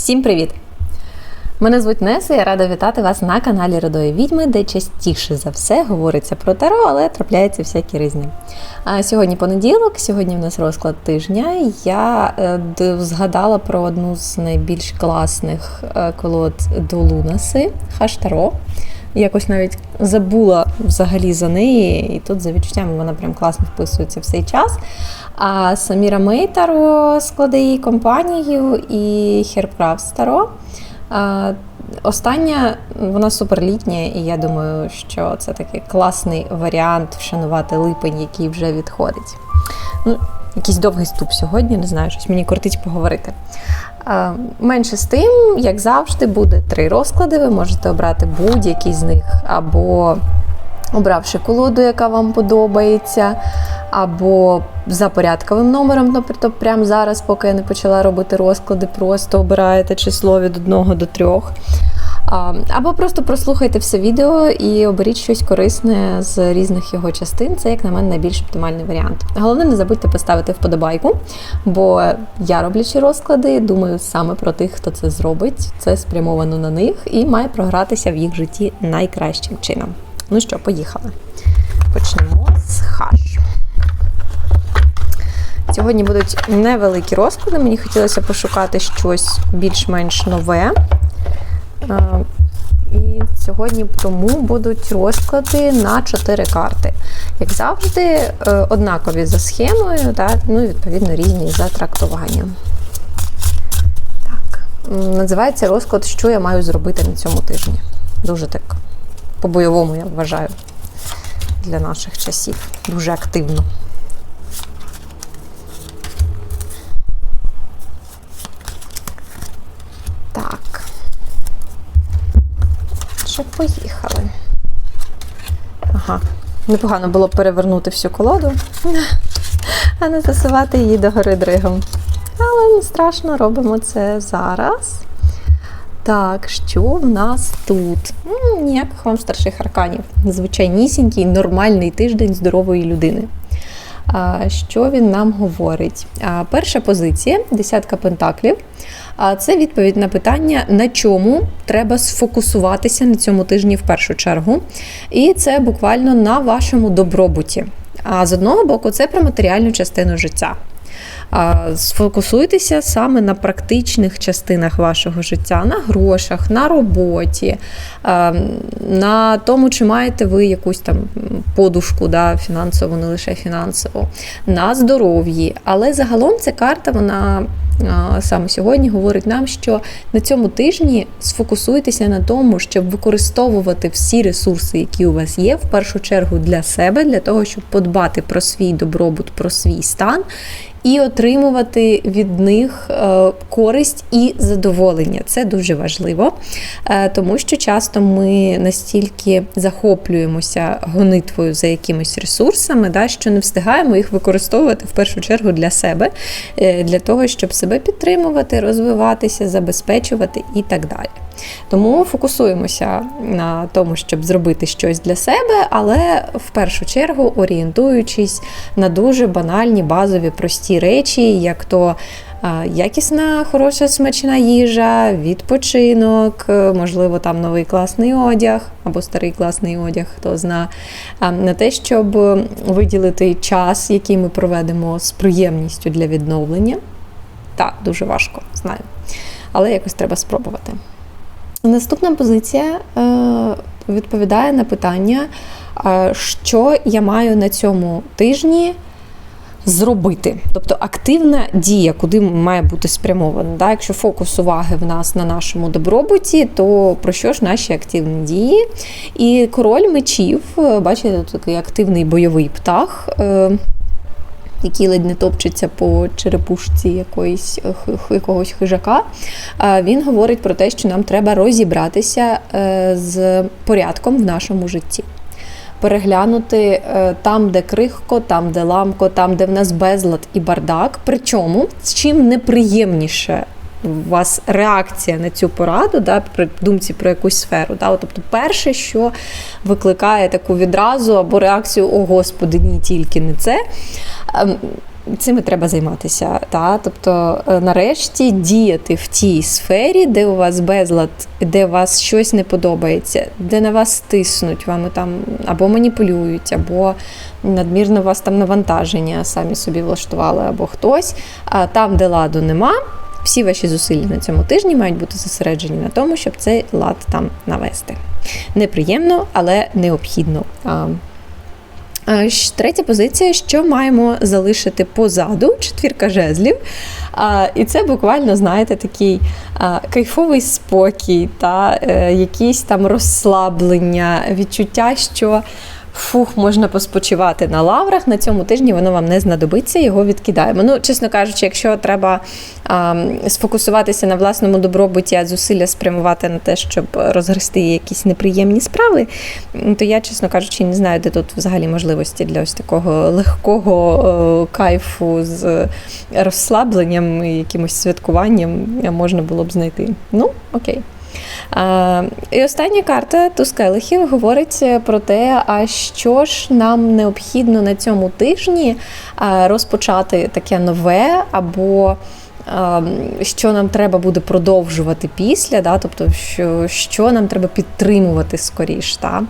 Всім привіт! Мене звуть Неса, я рада вітати вас на каналі Родої Відьми, де частіше за все говориться про таро, але трапляються всякі різні. А сьогодні понеділок, сьогодні в нас розклад тижня. Я е, згадала про одну з найбільш класних е, колод до Лунаси Хаштаро. Якось навіть забула взагалі за неї, і тут за відчуттями вона прям класно вписується в цей час. А Саміра Мейтаро складе її компанію і Херправ Таро. А, Остання вона суперлітня, і я думаю, що це такий класний варіант вшанувати липень, який вже відходить. Ну, якийсь довгий ступ сьогодні, не знаю, щось мені кортить поговорити. А, Менше з тим, як завжди, буде три розклади. Ви можете обрати будь-який з них, або обравши колоду, яка вам подобається, або за порядковим номером, тобто прямо зараз, поки я не почала робити розклади, просто обираєте число від 1 до 3. Або просто прослухайте все відео і оберіть щось корисне з різних його частин. Це, як на мене, найбільш оптимальний варіант. Головне, не забудьте поставити вподобайку, бо я роблячи розклади, думаю саме про тих, хто це зробить. Це спрямовано на них і має програтися в їх житті найкращим чином. Ну що, поїхали. Почнемо з хаш. Сьогодні будуть невеликі розклади. Мені хотілося пошукати щось більш-менш нове. І сьогодні тому будуть розклади на 4 карти. Як завжди, е, однакові за схемою, так? ну і відповідно різні за трактуванням. Так. Називається розклад, що я маю зробити на цьому тижні. Дуже так по-бойовому, я вважаю, для наших часів. Дуже активно. Так. Що поїхали. Ага. Непогано було перевернути всю колоду, а не засувати її догори дригом. Але не страшно, робимо це зараз. Так, що в нас тут? М, Ніяких вам старших арканів. Звичайнісінький, нормальний тиждень здорової людини. Що він нам говорить? Перша позиція десятка пентаклів. А Це відповідь на питання, на чому треба сфокусуватися на цьому тижні в першу чергу. І це буквально на вашому добробуті. А з одного боку, це про матеріальну частину життя. Сфокусуйтеся саме на практичних частинах вашого життя, на грошах, на роботі, на тому, чи маєте ви якусь там подушку, да, фінансову, не лише фінансову, на здоров'ї. Але загалом ця карта, вона саме сьогодні говорить нам, що на цьому тижні сфокусуйтеся на тому, щоб використовувати всі ресурси, які у вас є, в першу чергу для себе, для того, щоб подбати про свій добробут, про свій стан. І отримувати від них е, користь і задоволення. Це дуже важливо, е, тому що часто ми настільки захоплюємося гонитвою за якимись ресурсами, да, що не встигаємо їх використовувати в першу чергу для себе, е, для того, щоб себе підтримувати, розвиватися, забезпечувати і так далі. Тому фокусуємося на тому, щоб зробити щось для себе, але в першу чергу орієнтуючись на дуже банальні базові прості речі, як то якісна, хороша смачна їжа, відпочинок, е, можливо, там новий класний одяг або старий класний одяг, хто зна, на те, щоб виділити час, який ми проведемо з приємністю для відновлення. Так, дуже важко, знаю. Але якось треба спробувати. Наступна позиція е, відповідає на питання, е, що я маю на цьому тижні зробити. Тобто активна дія, куди має бути спрямована. Да? Якщо фокус уваги в нас на нашому добробуті, то про що ж наші активні дії? І король мечів, е, бачите, такий активний бойовий птах. Який ледь не топчеться по черепушці якоїсь, е, якогось хижака, він говорить про те, що нам треба розібратися е, з порядком в нашому житті. Переглянути е, там, де крихко, там, де ламко, там, де в нас безлад і бардак. Причому чим неприємніше у вас реакція на цю пораду, да, при думці про якусь сферу. Да, тобто, перше, що викликає таку відразу або реакцію О Господи, ні, тільки не це. ем, цим і треба займатися. Та? Тобто, е, нарешті діяти в тій сфері, де у вас безлад, де у вас щось не подобається, де на вас тиснуть, вами там або маніпулюють, або надмірно у вас там навантаження самі собі влаштували, або хтось. А там, де ладу нема, всі ваші зусилля на цьому тижні мають бути зосереджені на тому, щоб цей лад там навести. Неприємно, але необхідно. Третя позиція, що маємо залишити позаду, четвірка жезлів. І це буквально, знаєте, такий кайфовий спокій, та е, якісь там розслаблення, відчуття, що фух, можна поспочивати на лаврах. На цьому тижні воно вам не знадобиться, його відкидаємо. Ну, чесно кажучи, якщо треба а, сфокусуватися на власному добробуті, а зусилля спрямувати на те, щоб розгрести якісь неприємні справи, то я, чесно кажучи, не знаю, де тут взагалі можливості для ось такого легкого е, кайфу з розслабленням і якимось святкуванням можна було б знайти. Ну, окей. А, і остання карта туз келихів говорить е, про те, а що ж нам необхідно на цьому тижні розпочати таке нове, або що нам треба буде продовжувати після, да? тобто, що, що нам треба підтримувати скоріш. Та?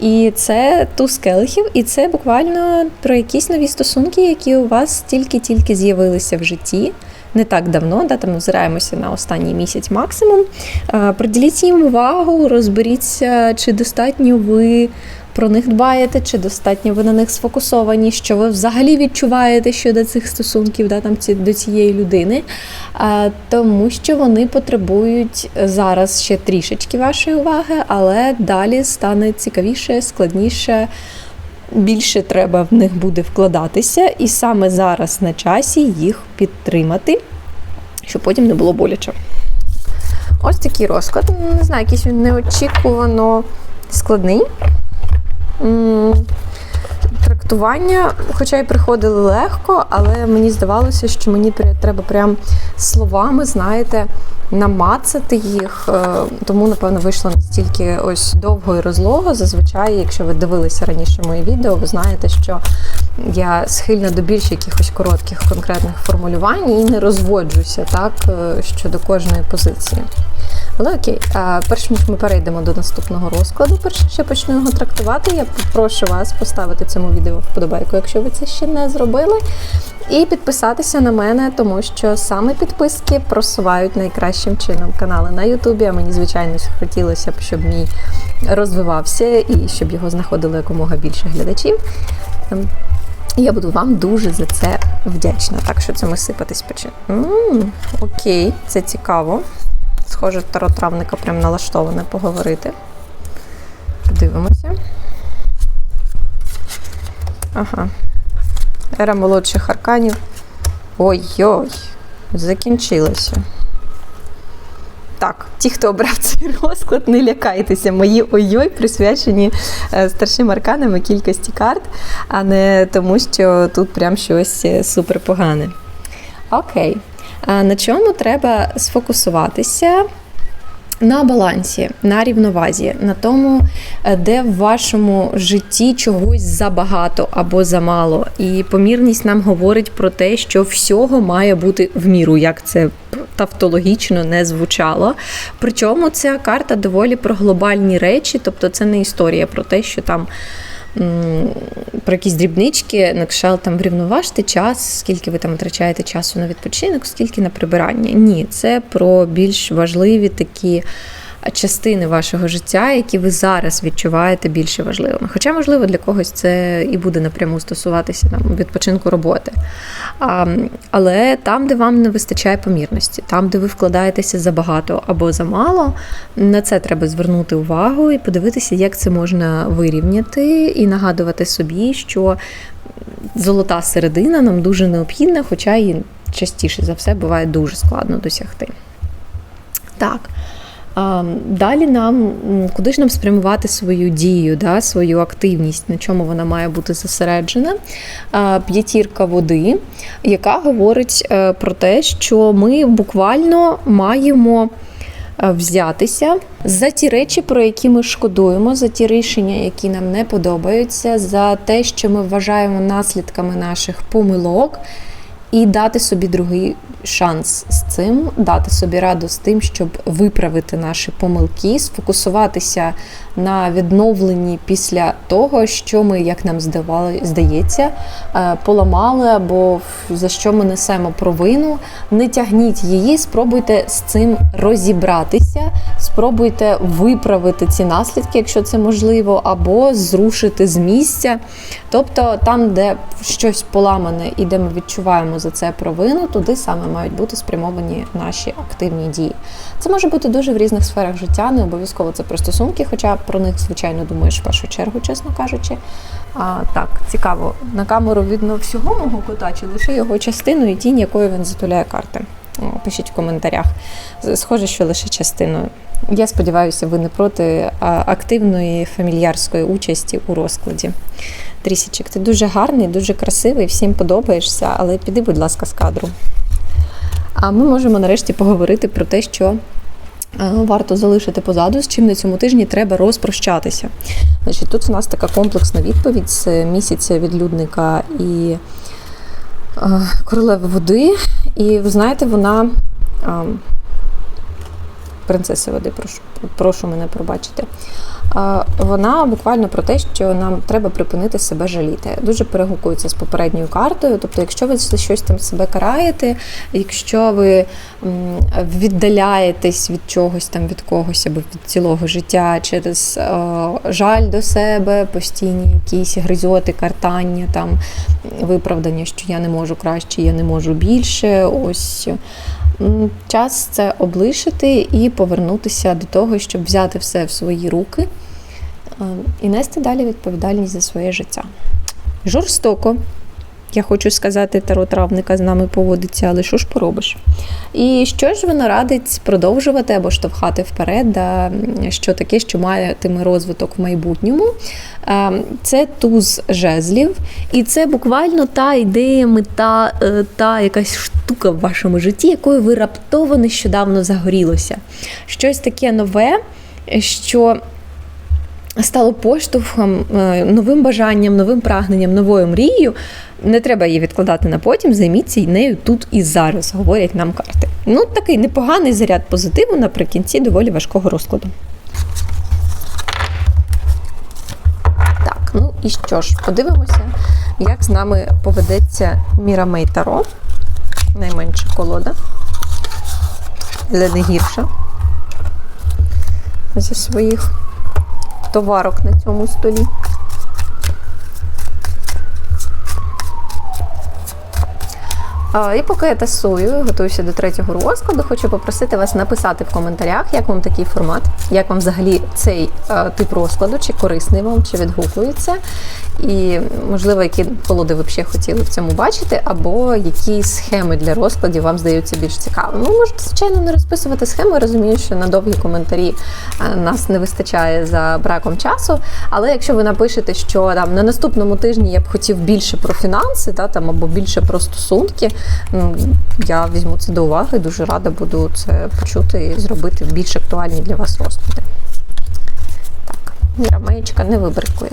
І це туз келихів, і це буквально про якісь нові стосунки, які у вас тільки-тільки з'явилися в житті. Не так давно, да, там озираємося на останній місяць максимум. Е, Приділіть їм увагу, розберіться, чи достатньо ви про них дбаєте, чи достатньо ви на них сфокусовані, що ви взагалі відчуваєте щодо цих стосунків, да, там, до цієї людини. Е, Тому що вони потребують зараз ще трішечки вашої уваги, але далі стане цікавіше, складніше. Більше треба в них буде вкладатися, і саме зараз на часі їх підтримати, щоб потім не було боляче. Ось такий розклад. Не знаю, якийсь він неочікувано складний. Трактування, хоча й приходили легко, але мені здавалося, що мені треба прям словами, знаєте, намацати їх. Е, Тому, напевно, вийшло настільки ось довго і розлого. Зазвичай, якщо ви дивилися раніше мої відео, ви знаєте, що я схильна до більш якихось коротких конкретних формулювань і не розводжуся так е, щодо кожної позиції. Але окей, а, перш ніж ми перейдемо до наступного розкладу, перш ніж я почну його трактувати, я попрошу вас поставити цьому відео вподобайку, якщо ви це ще не зробили, і підписатися на мене, тому що саме підписки просувають найкращим чином канали на Ютубі. А мені, звичайно, хотілося б, щоб мій розвивався і щоб його знаходило якомога більше глядачів. Ем, Я буду вам дуже за це вдячна. Так що це ми сипатись почнемо. Окей, це цікаво. Схоже, таро травника прям налаштоване поговорити. Подивимося. Ага. Ера молодших арканів. Ой-ой, закінчилося. Так, ті, хто обрав цей розклад, не лякайтеся. Мої ой-ой присвячені е, старшим арканам і кількості карт, а не тому, що тут прям щось е, супер погане. Окей. На чому треба сфокусуватися? На балансі, на рівновазі, на тому, е, де в вашому житті чогось забагато або замало. І помірність нам говорить про те, що всього має бути в міру, як це тавтологічно не звучало. Причому ця карта доволі про глобальні речі, тобто це не історія про те, що там. Про якісь дрібнички, на кшал там врівноважте час, скільки ви там витрачаєте часу на відпочинок, скільки на прибирання. Ні, це про більш важливі такі частини вашого життя, які ви зараз відчуваєте більше важливими. Хоча, можливо, для когось це і буде напряму стосуватися там відпочинку роботи. А, але там, де вам не вистачає помірності, там, де ви вкладаєтеся забагато або замало, на це треба звернути увагу і подивитися, як це можна вирівняти, і нагадувати собі, що золота середина нам дуже необхідна, хоча і частіше за все буває дуже складно досягти. Так. Далі нам куди ж нам спрямувати свою дію, да, свою активність, на чому вона має бути зосереджена. П'ятірка води, яка говорить е, про те, що ми буквально маємо е, взятися за ті речі, про які ми шкодуємо, за ті рішення, які нам не подобаються, за те, що ми вважаємо наслідками наших помилок, і дати собі другий шанс з цим, дати собі раду з тим, щоб виправити наші помилки, сфокусуватися на відновленні після того, що ми, як нам здавали, здається, е, поламали або за що ми несемо провину. Не тягніть її, спробуйте з цим розібратися, спробуйте виправити ці наслідки, якщо це можливо, або зрушити з місця. Тобто там, де щось поламане і де ми відчуваємо за це провину, туди саме мають бути спрямовані наші активні дії. Це може бути дуже в різних сферах життя, не обов'язково це про стосунки, хоча про них, звичайно, думаєш в першу чергу, чесно кажучи. А, Так, цікаво, на камеру видно всього мого кота, чи лише його частину і тінь, якою він затуляє карти. Пишіть в коментарях. Схоже, що лише частиною. Я сподіваюся, ви не проти активної фамільярської участі у розкладі. Трісічик, ти дуже гарний, дуже красивий, всім подобаєшся, але піди, будь ласка, з кадру. А ми можемо нарешті поговорити про те, що варто залишити позаду, з чим на цьому тижні треба розпрощатися. Значить, Тут у нас така комплексна відповідь з місяця відлюдника і е, королеви води. І ви знаєте, вона. е, Принцеси води, прошу, прошу мене пробачити. Вона буквально про те, що нам треба припинити себе жаліти. Дуже перегукується з попередньою картою. Тобто, якщо ви щось там себе караєте, якщо ви віддаляєтесь від чогось там від когось або від цілого життя через е, жаль до себе, постійні якісь гризоти, картання, там виправдання, що я не можу краще, я не можу більше. Ось час це облишити і повернутися до того, щоб взяти все в свої руки е, і нести далі відповідальність за своє життя. Жорстоко. Я хочу сказати, таро травника з нами поводиться, але що ж поробиш? І що ж вона радить продовжувати або штовхати вперед, да, що таке, що матиме розвиток в майбутньому. Це туз жезлів, і це буквально та ідея, мета, е, та якась штука в вашому житті, якою ви раптово нещодавно загорілося. Щось таке нове, що стало поштовхом, е, новим бажанням, новим прагненням, новою мрією. Не треба її відкладати на потім, займіться нею тут і зараз, говорять нам карти. Ну, такий непоганий заряд позитиву наприкінці доволі важкого розкладу. Так, ну і що ж, подивимося, як з нами поведеться Мірамей Таро. Найменша колода, але не гірша зі своїх товарок на цьому столі. І поки я тасую, готуюся до третього розкладу, хочу попросити вас написати в коментарях, як вам такий формат, як вам взагалі цей е, тип розкладу, чи корисний вам, чи відгукується, і, можливо, які колоди ви б ще хотіли в цьому бачити, або які схеми для розкладів вам здаються більш цікавими. Ну, можете, звичайно, не розписувати схеми, розумію, що на довгі коментарі е, нас не вистачає за браком часу. Але якщо ви напишете, що там на наступному тижні я б хотів більше про фінанси, та, там, або більше про стосунки, я візьму це до уваги, дуже рада буду це почути і зробити більш актуальні для вас розповіді. Так, Міра не вибрикує.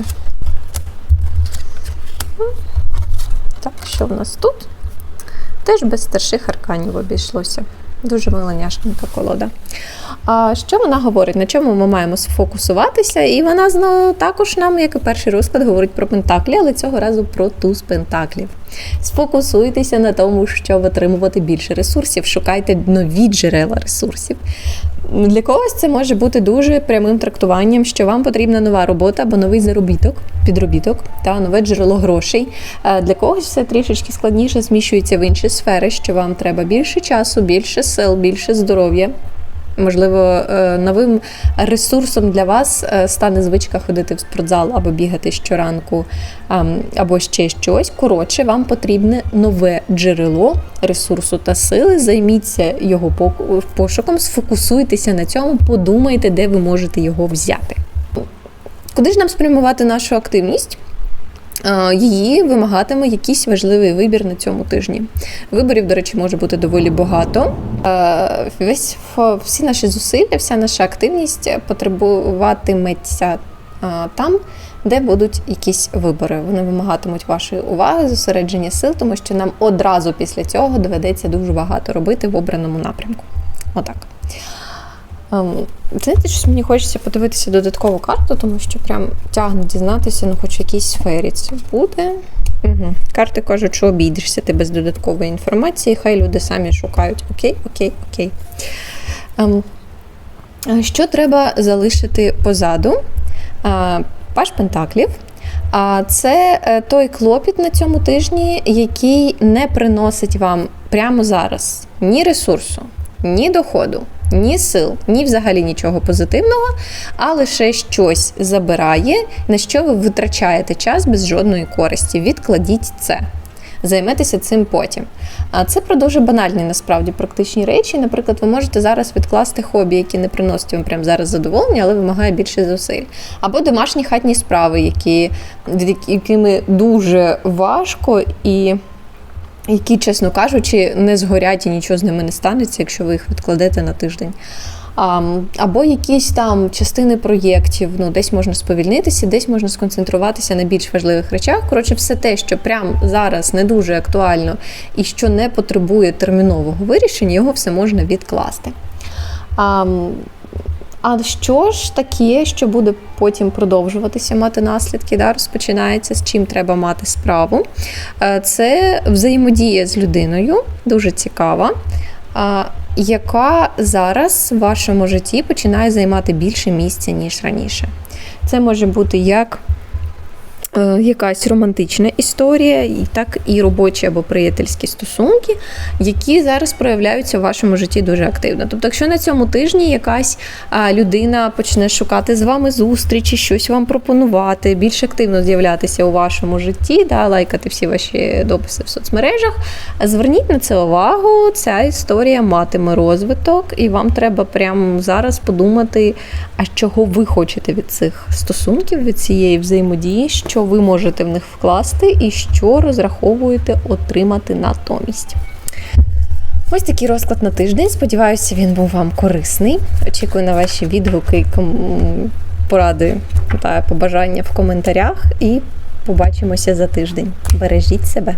Так, що в нас тут? Теж без старших арканів обійшлося. Дуже миленяшненька колода. А що вона говорить? На чому ми маємо сфокусуватися? І вона знову також нам, як і перший розклад, говорить про пентаклі, але цього разу про туз пентаклів. Сфокусуйтеся на тому, щоб отримувати більше ресурсів, шукайте нові джерела ресурсів. Для когось це може бути дуже прямим трактуванням, що вам потрібна нова робота або новий заробіток, підробіток та нове джерело грошей. Е, Для когось все трішечки складніше зміщується в інші сфери, що вам треба більше часу, більше сил, більше здоров'я. Можливо, е, новим ресурсом для вас е, стане звичка ходити в спортзал або бігати щоранку, або ще щось. Коротше, вам потрібне нове джерело ресурсу та сили. Займіться його пошуком, сфокусуйтеся на цьому, подумайте, де ви можете його взяти. Куди ж нам спрямувати нашу активність? е, її вимагатиме якийсь важливий вибір на цьому тижні. Виборів, до речі, може бути доволі багато. Е, Весь всі наші зусилля, вся наша активність потребуватиметься е, там, де будуть якісь вибори. Вони вимагатимуть вашої уваги, зосередження сил, тому що нам одразу після цього доведеться дуже багато робити в обраному напрямку. Отак. Ем, Знаєте, щось мені хочеться подивитися додаткову карту, тому що прям тягне дізнатися, ну хоч в якійсь сфері це буде. Угу. Карти кажуть, що обійдешся ти без додаткової інформації, хай люди самі шукають. Окей, окей, окей. Ем, що треба залишити позаду? А, Паш Пентаклів. А це е, той клопіт на цьому тижні, який не приносить вам прямо зараз ні ресурсу, ні доходу, ні сил, ні взагалі нічого позитивного, а лише щось забирає, на що ви витрачаєте час без жодної користі. Відкладіть це. Займетеся цим потім. А це про дуже банальні насправді практичні речі. Наприклад, ви можете зараз відкласти хобі, які не приносять вам прямо зараз задоволення, але вимагає більше зусиль. Або домашні хатні справи, які, якими дуже важко і які, чесно кажучи, не згорять і нічого з ними не станеться, якщо ви їх відкладете на тиждень. Або якісь там частини проєктів, ну десь можна сповільнитися, десь можна сконцентруватися на більш важливих речах. Коротше, все те, що прямо зараз не дуже актуально і що не потребує термінового вирішення, його все можна відкласти. А, що ж таке, що буде потім продовжуватися, мати наслідки, да, розпочинається, з чим треба мати справу? Е, Це взаємодія з людиною, дуже цікава, яка зараз в вашому житті починає займати більше місця, ніж раніше. Це може бути як якась романтична історія, і так і робочі або приятельські стосунки, які зараз проявляються в вашому житті дуже активно. Тобто, якщо на цьому тижні якась людина почне шукати з вами зустрічі, щось вам пропонувати, більш активно з'являтися у вашому житті, да, лайкати всі ваші дописи в соцмережах, зверніть на це увагу. Ця історія матиме розвиток, і вам треба прямо зараз подумати, а чого ви хочете від цих стосунків, від цієї взаємодії, що ви можете в них вкласти, і що розраховуєте отримати натомість. Ось такий розклад на тиждень. Сподіваюся, він був вам корисний. Очікую на ваші відгуки, поради та побажання в коментарях. І побачимося за тиждень. Бережіть себе.